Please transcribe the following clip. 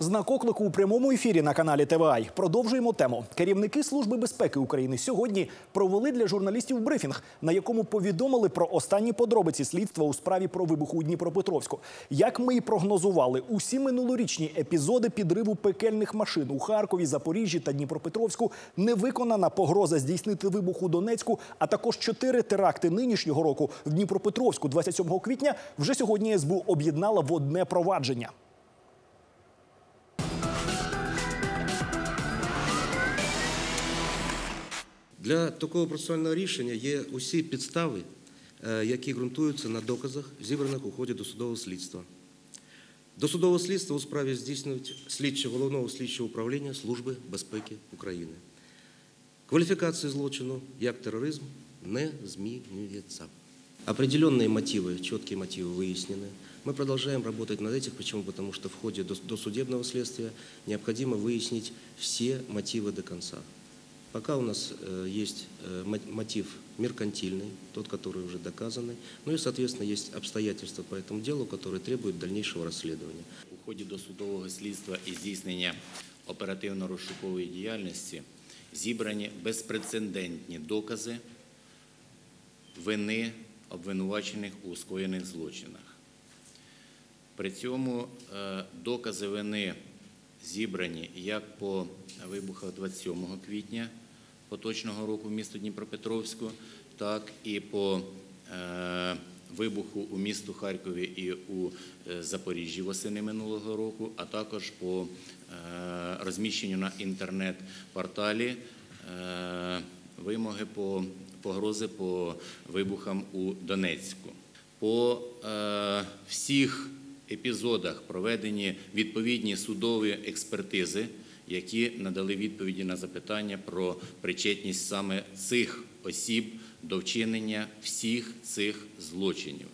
Знак оклику у прямому ефірі на каналі ТВА. Продовжуємо тему. Керівники Служби безпеки України сьогодні провели для журналістів брифінг, на якому повідомили про останні подробиці слідства у справі про вибух у Дніпропетровську. Як ми і прогнозували, усі минулорічні епізоди підриву пекельних машин у Харкові, Запоріжжі та Дніпропетровську невиконана погроза здійснити вибух у Донецьку, а також чотири теракти нинішнього року в Дніпропетровську 27 квітня. Вже сьогодні СБУ об'єднала в одне провадження. Для такого процесуального рішення є усі підстави, е, які ґрунтуються на доказах, зібраних у ході досудового слідства. Досудове слідство у справі здійснюють слідчі головного слідчого управління Служби безпеки України. Квалификация злочину як терроризм не змінюється. Определенные мотивы, четкие мотивы выяснены. Мы продолжаем работать над этим. Почему? Потому что в ходе дос- досудебного следствия необходимо выяснить все мотивы до конца. Пока у нас э, есть э, мо- мотив меркантильный, тот, который уже доказанный, ну и, соответственно, есть обстоятельства по этому делу, которые требуют дальнейшего расследования. У ході досудового слідства і здійснення оперативно-розшукової діяльності зібрані безпрецедентні докази вини обвинувачених у скоєних злочинах. При цьому е, докази вини зібрані як по вибухах 27 квітня поточного року в місто Дніпропетровську, так і по е, вибуху у місту Харкові і у е, Запоріжжі восени минулого року, а також по е, розміщенню на інтернет-порталі вимоги по погрози по вибухам у Донецьку. По всіх епізодах проведені відповідні судові експертизи, які надали відповіді на запитання про причетність саме цих осіб до вчинення всіх цих злочинів.